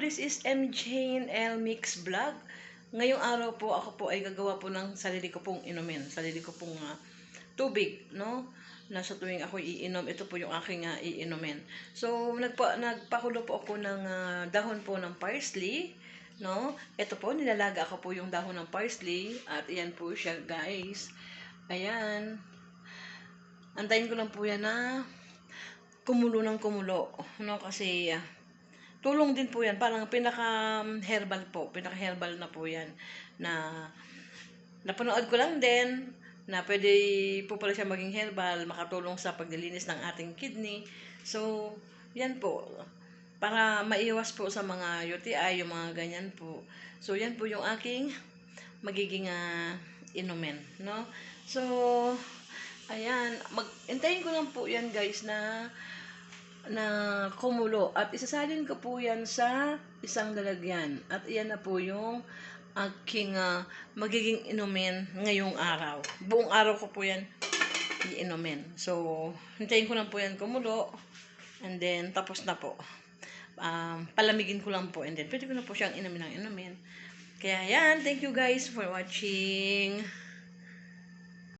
this is MJ L Mix Vlog. Ngayong araw po ako po ay gagawa po ng sarili ko pong inumin, sarili ko pong ah, tubig, no? Na sa tuwing ako iinom, ito po yung aking ah, iinumin. So, nagpa, nagpakulo po ako ng ah, dahon po ng parsley, no? Ito po, nilalaga ako po yung dahon ng parsley at iyan po siya, guys. Ayan. Antayin ko lang po yan na kumulo ng kumulo, no? Kasi ah, tulong din po yan. Parang pinaka-herbal po. Pinaka-herbal na po yan. Na napanood ko lang din na pwede po pala siya maging herbal, makatulong sa paglilinis ng ating kidney. So, yan po. Para maiwas po sa mga UTI, yung mga ganyan po. So, yan po yung aking magiging ah, inumin, no? So, ayan. Mag, intayin ko lang po yan, guys, na na kumulo at isasalin ko po yan sa isang lalagyan at iyan na po yung aking ah, magiging inumin ngayong araw. Buong araw ko po yan iinumin. So, hintayin ko lang po yan kumulo and then tapos na po. Um, palamigin ko lang po and then pwede ko na po siyang inumin ng inumin. Kaya yan, thank you guys for watching.